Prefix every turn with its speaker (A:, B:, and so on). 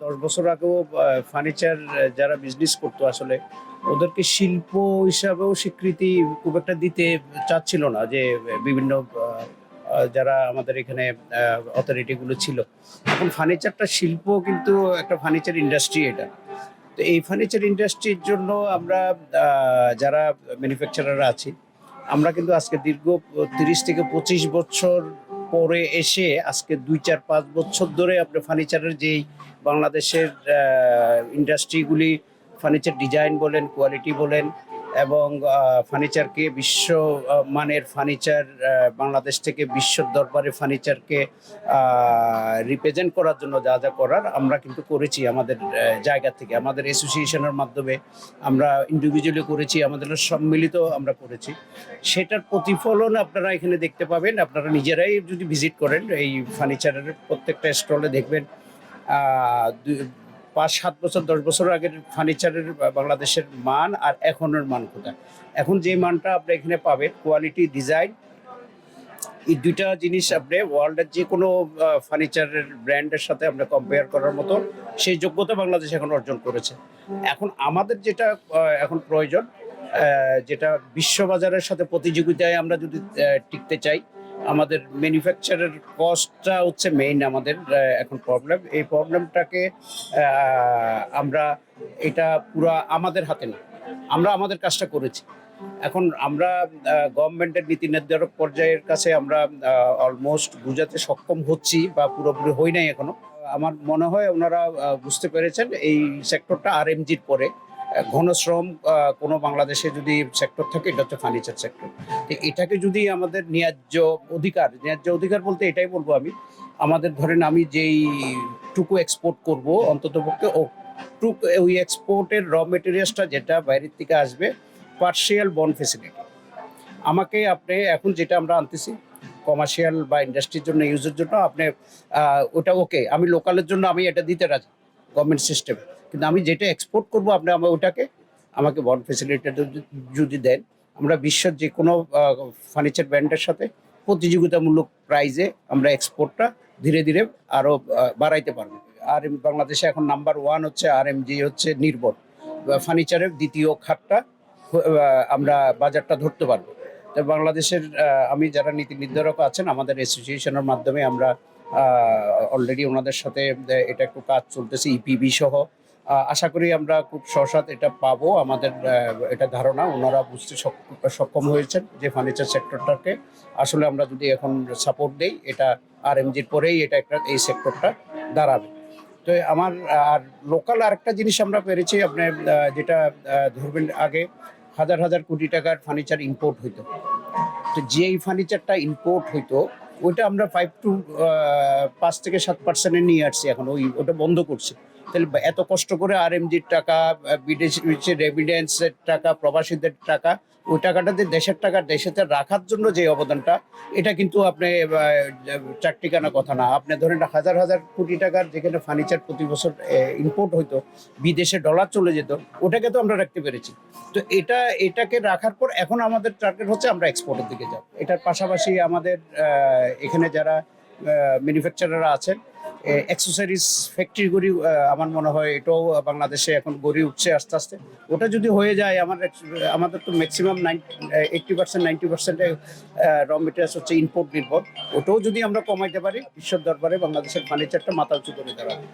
A: দশ বছর আগেও ফার্নিচার যারা বিজনেস করতো আসলে, ওদেরকে শিল্প হিসাবেও স্বীকৃতি খুব একটা দিতে চাচ্ছিল না যে বিভিন্ন যারা আমাদের এখানে অথরিটিগুলো ছিল। এখন ফার্নিচারটা শিল্প কিন্তু একটা ফার্নিচার ইন্ডাস্ট্রি এটা। তো এই ফার্নিচার ইন্ডাস্ট্রির জন্য আমরা যারা ম্যানুফ্যাকচারাররা আছি, আমরা কিন্তু আজকে দীর্ঘ তিরিশ থেকে পঁচিশ বছর পরে এসে আজকে দুই, চার, পাঁচ বছর ধরে আপনি ফার্নিচারের যেই বাংলাদেশের ইন্ডাস্ট্রিগুলি ফার্নিচার ডিজাইন বলেন কোয়ালিটি বলেন এবং ফার্নিচারকে বিশ্ব মানের ফার্নিচার বাংলাদেশ থেকে বিশ্ব দরবারে ফার্নিচারকে রিপ্রেজেন্ট করার জন্য যা যা করার আমরা কিন্তু করেছি আমাদের জায়গা থেকে। আমাদের অ্যাসোসিয়েশনের মাধ্যমে আমরা ইন্ডিভিজুয়ালি করেছি, আমাদের সম্মিলিত আমরা করেছি। সেটার প্রতিফলন আপনারা এখানে দেখতে পাবেন। আপনারা নিজেরাই যদি ভিজিট করেন, এই ফার্নিচারের প্রত্যেকটা স্টলে দেখবেন পাঁচ, সাত বছর, দশ বছর আগের ফার্নিচারের বাংলাদেশের মান আর এখনের মান কোথায়? এখন যে মানটা আপনি এখানে পাবেন কোয়ালিটি ডিজাইন এই দুইটা জিনিস আপনি ওয়ার্ল্ডের যে কোনো ফার্নিচারের ব্র্যান্ডের সাথে আপনি কম্পেয়ার করার মতো সেই যোগ্যতা বাংলাদেশ এখন অর্জন করেছে। এখন আমাদের যেটা এখন প্রয়োজন যেটা বিশ্ববাজারের সাথে প্রতিযোগিতায় আমরা যদি টিকতে চাই আমাদের ম্যানুফ্যাকচারের কস্টটা হচ্ছে মেইন আমাদের এখন প্রবলেম এই প্রবলেমটাকে আমরা এটা পুরা আমাদের হাতে না। আমরা আমাদের কাজটা করেছি। এখন আমরা গভর্নমেন্টের নীতি নির্ধারক পর্যায়ের কাছে আমরা অলমোস্ট বুঝাতে সক্ষম হচ্ছি বা পুরোপুরি হই নাই এখনও। আমার মনে হয় ওনারা বুঝতে পেরেছেন এই সেক্টরটা আর এমজির পরে। ঘনশ্রম কোনো বাংলাদেশে যদি সেক্টর থাকে, এটা হচ্ছে ফার্নিচার সেক্টর তো এটাকে যদি আমাদের ন্যায্য অধিকার ন্যায্য অধিকার বলতে এটাই বলব আমি, আমাদের ধরেন আমি যেই টুকু এক্সপোর্ট করব অন্তত পক্ষে ও টুক, ওই এক্সপোর্টের র মেটেরিয়ালসটা যেটা বাইরের থেকে আসবে পার্শিয়াল বন ফেসিলিটি আমাকে আপনি এখন যেটা আমরা আনতেছি কমার্শিয়াল বা ইন্ডাস্ট্রির জন্য ইউজের জন্য, আপনি ওটা ওকে আমি লোকালের জন্য আমি এটা দিতে রাজি। গভর্নমেন্ট সিস্টেম কিন্তু আমি যেটা এক্সপোর্ট করব আপনি আমার ওটাকে আমাকে বন ফেসিলিটিটা যদি দেন, আমরা বিশ্বের যে কোনো ফার্নিচার ব্র্যান্ডের সাথে প্রতিযোগিতামূলক প্রাইজে আমরা এক্সপোর্টটা ধীরে ধীরে আরও বাড়াইতে পারব। আর এম- বাংলাদেশে এখন নাম্বার ওয়ান হচ্ছে আর এম জি হচ্ছে নির্ভর। ফার্নিচারের দ্বিতীয় খাতটা আমরা বাজারটা ধরতে পারব। তো বাংলাদেশের আমি যারা নীতি নির্ধারক আছেন, আমাদের অ্যাসোসিয়েশনের মাধ্যমে আমরা অলরেডি ওনাদের সাথে এটা একটু কাজ চলতেছে ইপিবি সহ। আশা করি আমরা খুব সহসাত এটা পাবো, আমাদের এটা ধারণা। ওনারা বুঝতে সক্ষম হয়েছেন যে ফার্নিচার সেক্টরটাকে আসলে আমরা যদি এখন সাপোর্ট দেই, এটা আর এমজির পরেই এটা একটা এই সেক্টরটা দাঁড়াবে। তো আমার, আর লোকাল আরেকটা জিনিস আমরা পেরেছি, আপনি যেটা ধরবেন আগে, হাজার হাজার কোটি টাকার ফার্নিচার ইম্পোর্ট হইতো। তো যেই ফার্নিচারটা ইম্পোর্ট হইতো ওইটা আমরা ফাইভ টু পাঁচ থেকে সাত পার্সেন্টে নিয়ে আসছি এখন, ওই, ওটা বন্ধ করছি। তাহলে এত কষ্ট করে আর এমজির টাকা আহ, বিদেশি রেভিডেন্সের টাকা প্রবাসীদের টাকা ওই টাকাটা যে দেশের টাকা দেশেতে রাখার জন্য যে অবদানটা এটা কিন্তু আপনি আহ, চারটিখানা কথা না। আপনি ধরেন হাজার হাজার কোটি টাকার যেখানে ফার্নিচার প্রতি বছর ইম্পোর্ট হইতো বিদেশে ডলার চলে যেত ওটাকে তো আমরা রাখতে পেরেছি। তো এটা এটাকে রাখার পর এখন আমাদের টার্গেট হচ্ছে আমরা এক্সপোর্টের দিকে যাব। এটার পাশাপাশি আমাদের এখানে যারা ম্যানুফ্যাকচারাররা আছেন অ্যাক্সেসরিজ ফ্যাক্টরি গড়ি আমার মনে হয় এটাও বাংলাদেশে এখন গড়ে উঠছে আস্তে আস্তে। ওটা যদি হয়ে যায়, আমার আমাদের তো ম্যাক্সিমাম এইটটি পার্সেন্ট নাইনটি পার্সেন্টে র মেটেরিয়ালস হচ্ছে ইম্পোর্ট নির্ভর। ওটাও যদি আমরা কমাইতে পারি বিশ্ব দরবারে বাংলাদেশের ফার্নিচারটা মাথা উঁচু করে দাঁড়াবে